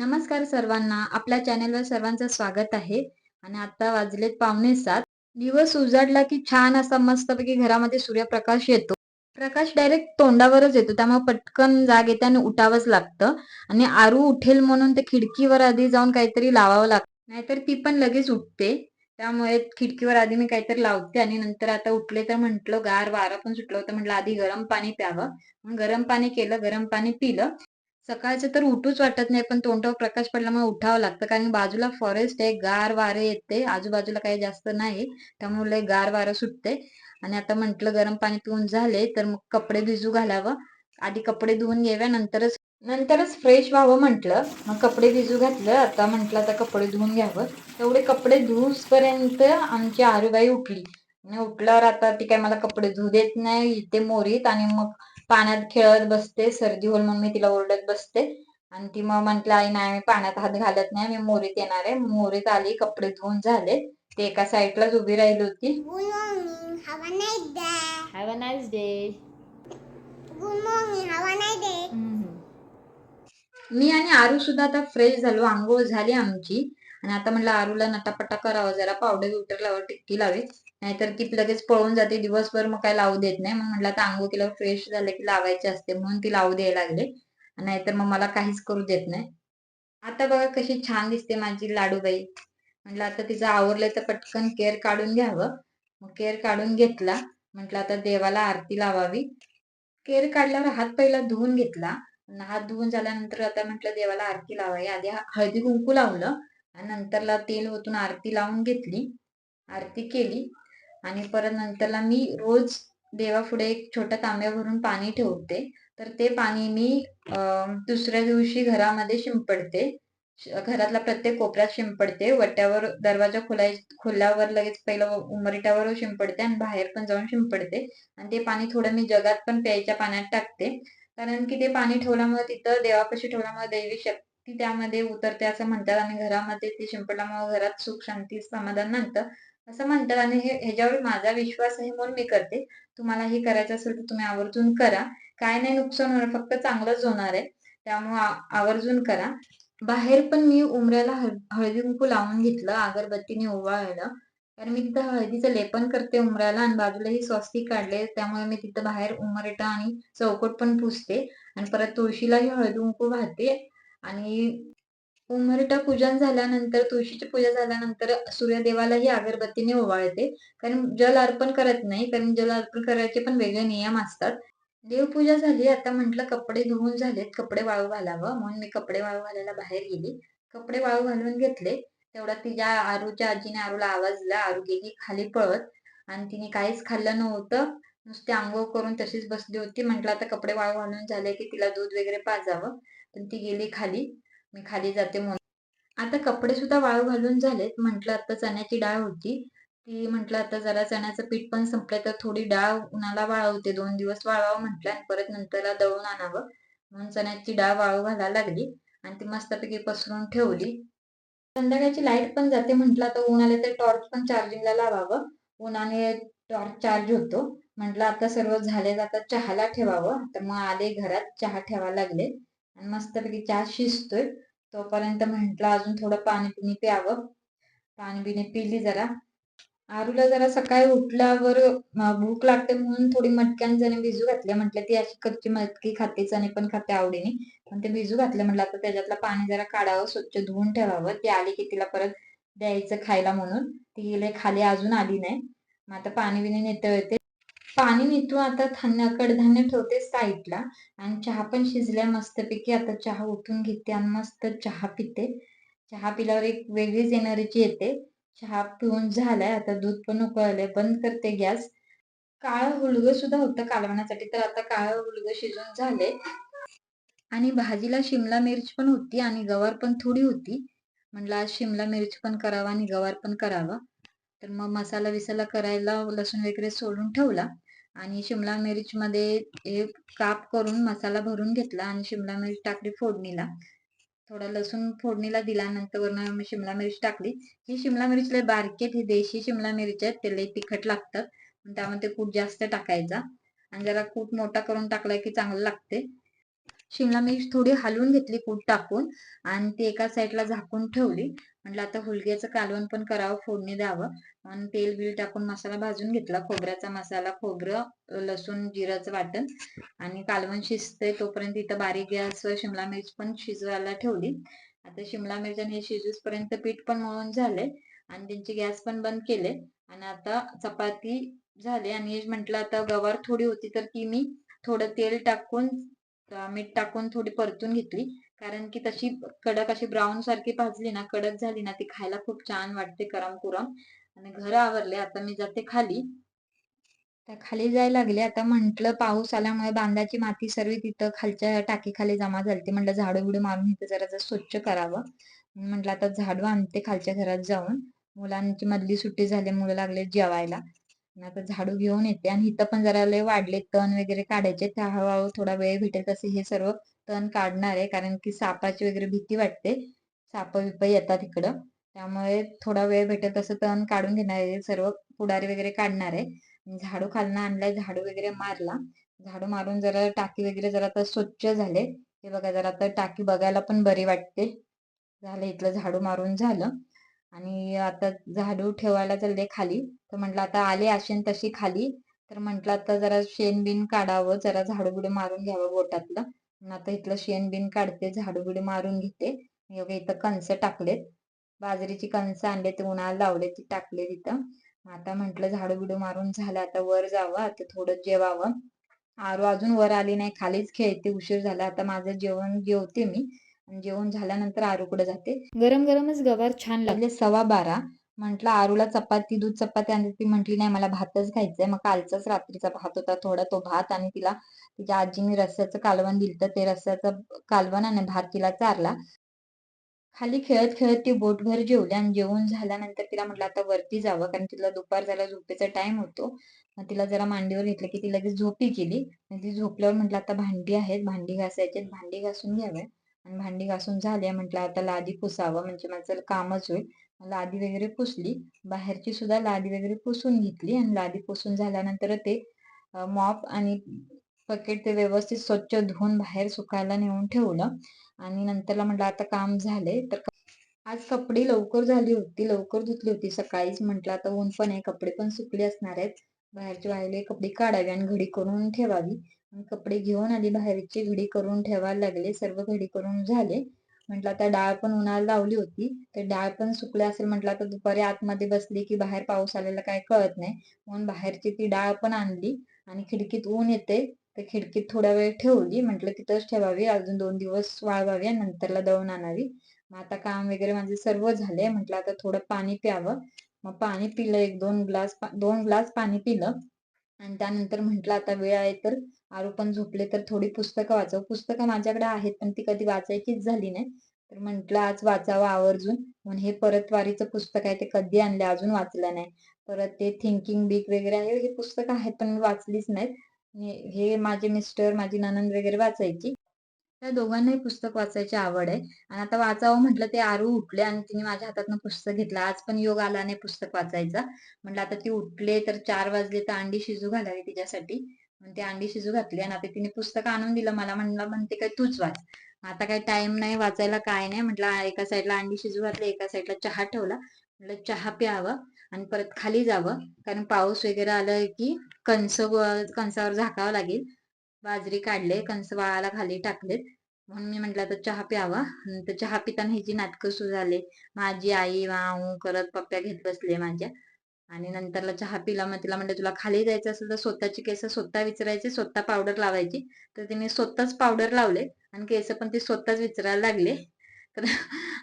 नमस्कार सर्वांना. आपल्या चॅनेलवर सर्वांचं स्वागत आहे. आणि आता वाजलेत पावणे सात. दिवस उजाडला की छान असा मस्तपैकी घरामध्ये सूर्यप्रकाश येतो. प्रकाश डायरेक्ट तोंडावरच येतो. त्यामुळे पटकन जाग येते आणि उठावंच लागतं. आणि आरू उठेल म्हणून ते खिडकीवर आधी जाऊन काहीतरी लावावं लागतं. नाहीतर ती पण लगेच उठते. त्यामुळे खिडकीवर आधी मी काहीतरी लावते आणि नंतर आता उठले तर म्हंटल गार वारा पण सुटलं होतं. म्हटलं आधी गरम पाणी प्यावं. गरम पाणी केलं गरम पाणी पिलं. सकाळचं तर उठूच वाटत नाही पण तोंडावर प्रकाश पडल्यामुळे उठावं लागतं. कारण बाजूला फॉरेस्ट आहे गार वारे येते. आजूबाजूला काही जास्त नाही. त्यामुळे गार वारं सुटते. आणि आता म्हटलं गरम पाणी पिऊन झाले तर मग कपडे भिजू घालावं. आधी कपडे धुवून घ्याव्या नंतरच नंतरच फ्रेश व्हावं म्हंटल. मग कपडे भिजू घातलं. आता म्हंटल आता कपडे धुवून घ्यावं. तेवढे कपडे धुसपर्यंत आमची आरूबाई उठली. आणि उठल्यावर आता ती काय मला कपडे धुऊ देत नाही ते मोरीत. आणि मग पाण्यात खेळत बसते. सर्दी होईल म्हणून मी तिला ओरडत बसते. आणि ती मग म्हंटल आई नाही मी पाण्यात हात घालत नाही. मी मोरीत येणार आहे. मोरीत आली कपडे धुवून झाले. ते एका साईडलाच उभी राहिली होती. Have a nice day. मी आणि आरू सुद्धा आता फ्रेश झालो. आंघोळ झाली आमची. आणि आता म्हणलं आरूला नटापटा करावं जरा पावडर बिवडर लावा टिक्की लावी नाहीतर ती लगेच पळून जाते दिवसभर मग काय लावू देत नाही. मग म्हटलं आता आंघोळ केल्यावर फ्रेश झालं की लावायचे असते म्हणून ती लावू द्यायला लागले. नाहीतर मग मला काहीच करू देत नाही. आता बघा कशी छान दिसते माझी लाडूबाई. म्हटलं आता तिचं आवरलंय तर पटकन केअर काढून घ्यावं. मग केअर काढून घेतला. म्हटलं आता देवाला आरती लावावी. केअर काढल्यावर हात पहिला धुवून घेतला. हात धुवून झाल्यानंतर आता म्हटलं देवाला आरती लावावी. आधी हळदी कुंकू लावलं. नंतरला तेल ओतून आरती लावून घेतली. आरती केली. आणि परत नंतरला मी रोज देवापुढे एक छोट्या तांब्या भरून पाणी ठेवते. तर ते पाणी मी दुसऱ्या दिवशी घरामध्ये शिंपडते. घरातला घरातल्या प्रत्येक कोपऱ्यात शिंपडते. वट्यावर दरवाजा खोलाय खोल्यावर लगेच पहिलं उमरट्यावर शिंपडते आणि बाहेर पण जाऊन शिंपडते. आणि ते पाणी थोडं मी जगात पण प्यायच्या पाण्यात टाकते. कारण की ते पाणी ठेवल्यामुळे तिथं देवापाशी ठेवल्यामुळे दैवी शक्ती त्यामध्ये उतरते असं म्हणतात आणि घरामध्ये ते शिंपडल्यामुळे घरात सुख शांती समाधान नंतर असं म्हणतात आणि हे ह्याच्यावर माझा विश्वास आहे म्हणून मी करते. तुम्हाला हे करायचं असेल तर तुम्ही आवर्जून करा. काय नाही नुकसान होणार फक्त चांगलंच होणार आहे. त्यामुळे आवर्जून करा. बाहेर पण मी उमऱ्याला हळदी कुंकू लावून घेतलं अगरबत्तीने ओवाळलं. कारण मी तिथं हळदीचं लेपन करते उमऱ्याला आणि बाजूलाही स्वस्तिक काढले. त्यामुळे मी तिथं बाहेर उमरटा आणि चौकट पण पुसते. आणि परत तुळशीलाही हळदी कुंकू वाहते. आणि उमरेटा पूजन झाल्यानंतर तुळशीची पूजा झाल्यानंतर सूर्यदेवालाही अगरबत्तीने ओवाळते. कारण जल अर्पण करत नाही कारण जल अर्पण करायचे पण वेगळे नियम असतात. देवपूजा झाली आता म्हंटल कपडे धुवून झालेत कपडे वाळू घालावं. म्हणून मी कपडे वाळू घालायला बाहेर गेली. कपडे वाळू घालून घेतले. तेवढा तिच्या आरूच्या आजीने आरूला आवाज दिला. आरू गेली खाली पळत. आणि तिने काहीच खाल्लं नव्हतं. नुसते आंघोळ करून तशीच बसली होती. म्हटलं आता कपडे वाळू घालून झाले की तिला दूध वगैरे पाजावं. पण ती गेली खाली. मी खाली जाते म्हणून. आता कपडे सुद्धा वाळू घालून झालेत. म्हटलं आता चण्याची डाळ होती. ती म्हटलं आता जरा चण्याचं पीठ पण संपलंय तर थोडी डाळ उन्हाला वाळवते. दोन दिवस वाळवावं म्हटलं आणि परत नंतरला दळून आणावं. म्हणून चण्याची डाळ वाळू घालायला लागली आणि ती मस्तपैकी पसरून ठेवली. संध्याकाळची लाइट पण जाते म्हटलं आता ऊन आले तर टॉर्च पण चार्जिंगला लावावं. उन्हाने टॉर्च चार्ज होतो. म्हटलं आता सर्व झाले आता चहाला ठेवावं. तर मग आले घरात चहा ठेवायला लागले. आणि मस्तपैकी चहा शिजतोय. तोपर्यंत म्हंटलं अजून थोडं पाणी पिणी प्यावं. पाणी बिणी पिली जरा. आरूला जरा सकाळी उठल्यावर भूक लागते म्हणून थोडी मटक्यान भिजू घातले म्हटलं ती अशी कच्ची मटकी खाते चणे पण खाते आवडीने. पण ते भिजू घातले म्हटलं आता त्याच्यातलं पाणी जरा काढावं स्वच्छ धुवून ठेवावं. ती आली की तिला परत द्यायचं खायला म्हणून. ती गेले खाली अजून आली नाही. मग आता पाणी बिणी नेतळते पाणी नितळून आता धान्य कडधान्य ठेवते साईडला. आणि चहा पण शिजल्या मस्तपैकी आता चहा उठून घेते आणि मस्त चहा पिते. चहा पिल्यावर एक वेगळीच एनर्जी येते. चहा पिऊन झालाय आता दूध पण उकळलंय बंद करते गॅस. काळं हुलगं सुद्धा होतं कालवण्यासाठी तर आता काळं हुलगं शिजून झाले. आणि भाजीला शिमला मिरच पण होती आणि गवार पण थोडी होती. म्हणलं आज शिमला मिरच पण करावा आणि गवार पण करावा. तर मग मसाला विसाला करायला लसूण वगैरे सोडून ठेवला. आणि शिमला मिरच मध्ये हे काप करून मसाला भरून घेतला आणि शिमला मिरच टाकली फोडणीला. थोडा लसूण फोडणीला दिला नंतर शिमला मिरच टाकली. ही शिमला मिरच लय बारकी ही देशी शिमला मिरच आहेत ते तिखट लागतात त्यामध्ये कूट जास्त टाकायचा. आणि जरा कूट मोठा करून टाकला की चांगलं लागते. शिमला मिरच थोडी हलवून घेतली कूट टाकून. आणि ती एका साईडला झाकून ठेवली. म्हटलं आता हुलग्याचं कालवण पण करावं फोडणी द्यावं. आणि तेल बिल टाकून मसाला भाजून घेतला. खोबऱ्याचा मसाला खोबरं लसूण जिराचं वाटण. आणि कालवण शिजतंय तोपर्यंत इथं बारीक गॅस शिमला मिरच पण शिजवायला ठेवली. आता शिमला मिरच आणि हे शिजूसपर्यंत पीठ पण मळून झाले आणि त्यांची गॅस पण बंद केले आणि आता चपाती झाली. आणि म्हटलं आता गवार थोडी होती तर ती मी थोडं तेल टाकून मीठ टाकून थोडी परतून घेतली. कारण की तशी कडक अशी ब्राऊन सारखी भाजली ना कडक झाली ना ती खायला खूप छान वाटते करम कुरम आणि घर आवरले आता मी जाते खाली. तर खाली जायला लागले आता म्हंटल पाऊस आल्यामुळे बांधाची माती सर्व तिथं खालच्या टाकी खाली जमा झाली म्हटलं झाडू बिडू मारून इथं जरा स्वच्छ करावं. म्हटलं आता झाडू आणते खालच्या घरात जाऊन. मुलांची मधली सुट्टी झाली मुलं लागले जेवायला. आता झाडू घेऊन येते. आणि इथं पण जरा लय वाढले तण वगैरे काढायचे. त्या हळूहळू थोडा वेळ भेटेल तसे हे सर्व तण काढणार आहे. कारण की सापाची वगैरे भीती वाटते. साप विप येतात इकडं. त्यामुळे थोडा वेळ भेटेल तसं तण काढून घेणार आहे. सर्व पुढारी वगैरे काढणार आहे. झाडू खालनं आणलाय. झाडू वगैरे मारला. झाडू मारून जरा टाकी वगैरे जरा तर स्वच्छ झाले. हे बघा जरा तर टाकी बघायला पण बरी वाटते. झालं इथलं झाडू मारून झालं. आणि आता झाडू ठेवायला चालले खाली तर म्हटलं आता आले असेन तशी खाली तर म्हटलं आता जरा शेण बिन काढावं जरा झाडू बिडू मारून घ्यावं बोटातलं. आता इथलं शेण बिन काढते झाडू बिडू मारून घेते. इथं कणसं टाकलेत. बाजरीची कणसं आणले ते उन्हाला लावले ती टाकले तिथं आता म्हटलं झाडू बिडू मारून झालं आता वर जावं आता थोडं जेवावं. आरू अजून वर आली नाही खालीच खेळते उशीर झाला. आता माझं जेवण जेवते मी. जेवण झाल्यानंतर आरूकडे जाते? गरम गरमच गवार छान लागले सव्वा बारा. म्हटलं आरूला चपाती दूध चपाती आणली ती म्हटली नाही मला भातच खायचंय. मग कालचाच रात्रीचा भात होता. थोडा तो भात आणि तिला तिच्या आजीने रस्स्याचं कालवण दिलं ते रस्स्याचं कालवण आणि भात तिला चारला. खाली खेळत खेळत ती बोटभर जेवली आणि जेवून झाल्यानंतर तिला म्हटलं आता वरती जावं. कारण तिला दुपार झाला झोपेचा टाइम होतो. मग तिला जरा मांडीवर घेतलं की ती लगेच झोपी गेली. आणि ती झोपल्यावर म्हटलं आता भांडी आहेत. भांडी घासायचे भांडी घासून घ्यावे आणि भांडी घासून झाले. म्हटलं आता लादी पुसावं म्हणजे माझं कामच होईल. लादी वगैरे पुसली. बाहेरची सुद्धा लादी वगैरे पुसून घेतली आणि लादी पुसून झाल्यानंतर ते मॉप आणि पकेट ते व्यवस्थित स्वच्छ धुवून बाहेर सुकायला नेऊन ठेवलं. आणि नंतरला म्हटलं आता काम झाले तर आज कपडे लवकर झाली होती. लवकर धुतली होती सकाळीच. म्हटलं आता ऊन पण आहे. कपडे पण सुकले असणार आहेत. बाहेरचे वाहिले कपडे काढावे आणि घडी करून ठेवावी. कपडे घेऊन आली बाहेरची घडी करून ठेवायला लागले. सर्व घडी करून झाले. म्हटलं आता डाळ पण उन्हाला लावली होती. तर डाळ पण सुकली असेल म्हटलं आता दुपारी आतमध्ये बसली की बाहेर पाऊस आलेला काय कळत नाही. म्हणून बाहेरची ती डाळ पण आणली आणि खिडकीत ऊन येते. तर खिडकीत थोडा वेळ ठेवली. म्हटलं तिथंच ठेवावी. अजून दोन दिवस वाळवावी आणि नंतरला दळून आणावी. मग आता काम वगैरे माझे सर्व झाले. म्हटलं आता थोडं पाणी प्यावं. मग पाणी पिलं. एक दोन ग्लास दोन ग्लास पाणी पिलं. आणि त्यानंतर म्हटलं आता वेळ आहे तर आरू पण झोपले तर थोडी पुस्तकं वाचव. पुस्तकं माझ्याकडे आहेत पण ती कधी वाचायचीच झाली नाही. तर म्हटलं आज वाचावं आवर्जून. म्हणून हे परतवारीचं पुस्तक आहे ते कधी आणले अजून वाचलं नाही. परत ते थिंकिंग बिग वगैरे आहे हे पुस्तकं आहेत पण मी वाचलीच नाहीत. हे- माझे मिस्टर माझी ननंद वगैरे वाचायची. त्या दोघांनाही पुस्तक वाचायची आवड आहे. आणि आता वाचावं म्हटलं ते आरू उठले आणि तिने माझ्या हातातनं पुस्तक घेतलं. आज पण योग आला नाही पुस्तक वाचायचा. म्हटलं आता ती उठले तर चार वाजले तर अंडी शिजू घालावी तिच्यासाठी. ते अंडी शिजू घातली आणि आता तिने पुस्तक आणून दिलं. मला म्हणलं म्हणते काय तूच वाच. आता काही टाइम नाही वाचायला काय नाही. म्हटलं एका साईडला अंडी शिजू घातली एका साईडला चहा ठेवला. म्हटलं चहा प्यावं आणि परत खाली जावं. कारण पाऊस वगैरे आलं की कणस कणसावर झाकावं लागेल. बाजरी काढले कणस वाळाला खाली टाकलेत. म्हणून मी म्हटलं आता चहा प्यावा. तर चहा पिताना ह्याची नाटकं सुरू झाले. माझी आई वाऊ करत पप्प्या घेत बसले माझ्या. आणि नंतरला चहा पिला मग तिला म्हणलं तुला खाली जायचं असेल तर स्वतःची केस स्वतः विचारायची स्वतः पावडर लावायची. तर तिने स्वतःच पावडर लावले आणि केस पण ती स्वतःच विचारायला लागले. तर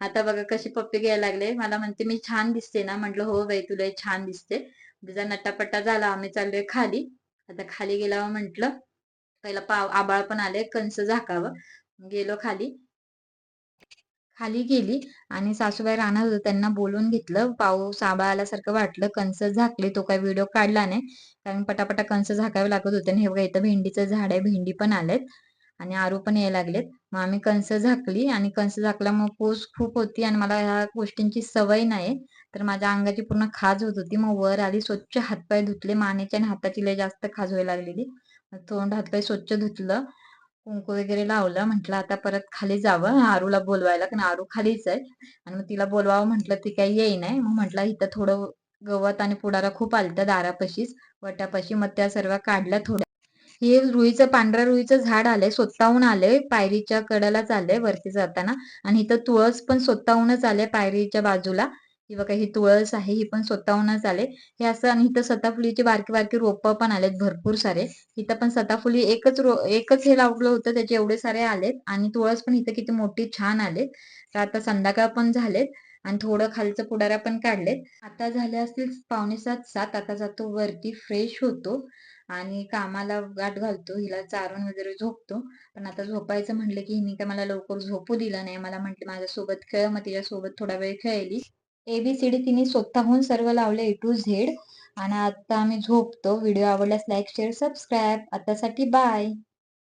आता बघा कशी पप्पी घ्यायला लागले. मला म्हणते मी छान दिसते ना. म्हटलं हो बाई तुला छान दिसते. म्हणजे तिचा नटापट्टा झाला आम्ही चाललोय खाली. आता खाली गेल्यावर म्हंटल पहिला पाव आबाळ पण आले कंस झाकावं. गेलो खाली. खाली गेली आणि सासूबाई राहणार होतं. त्यांना बोलून घेतलं. पाऊस आबा आल्यासारखं वाटलं. कंस झाकले. तो काही व्हिडिओ काढला नाही. कारण पटापटा कंस झाकावे लागत होते. आणि हे बघा इथं भेंडीचं झाड आहे. भेंडी पण आलेत. आणि आरू पण यायला लागलेत. मग आम्ही कंस झाकली. आणि कंस झाकल्यामुळे पोस खूप होती. आणि मला ह्या गोष्टींची सवय नाही. तर माझ्या अंगाची पूर्ण खाज होत होती. मग वर आली स्वच्छ हातपाय धुतले. मानेच्या आणि हाताची लय जास्त खाज व्हायला लागलेली. तोंड हातपाय स्वच्छ धुतलं. कुंकू वगैरे लावलं म्हटलं आता परत खाली जावं आरूला बोलवायला कारण आरू खालीच आहे आणि मग तिला बोलवावं म्हटलं ती काही येई नाही. मग म्हटलं इथं थोडं गवत आणि पुडारा खूप आलं दारापाशीच वटापाशी. मग त्या सर्व काढल्या थोड्या हे रुईचं पांढऱ्या रुईचं झाड आलंय स्वतःहून आलंय पायरीच्या कडेलाच आलंय वरती जाताना. आणि इथं तुळस पण स्वतःहूनच आले पायरीच्या बाजूला. ही बघा ही तुळस आहे ही पण स्वतःहूनच आले. हे असं आणि इथं सताफुलीची बारकी बारकी रोपं पण आलेत भरपूर सारे. इथं पण सताफुली एकच रो एकच हे लावलं होतं त्याचे एवढे सारे आलेत आणि तुळस पण इथं किती मोठी छान आलेत. तर आता संध्याकाळ पण झालेत आणि थोडं खालचं पुढाऱ्या पण काढलेत. आता झाले असतील पावणे सात सात. आता जातो वरती फ्रेश होतो आणि कामाला गाठ घालतो हिला चारून वगैरे झोपतो. पण आता झोपायचं म्हटलं की हिने काय मला लवकर झोपू दिलं नाही. मला म्हटलं माझ्यासोबत खेळ मग तिच्यासोबत थोडा वेळ खेळली. एबीसीडी तिने स्वतःहून सर्व लावले ए टू झेड आणि आता आम्ही झोपतो. व्हिडिओ आवडल्यास लाईक शेअर सबस्क्राईब आतासाठी बाय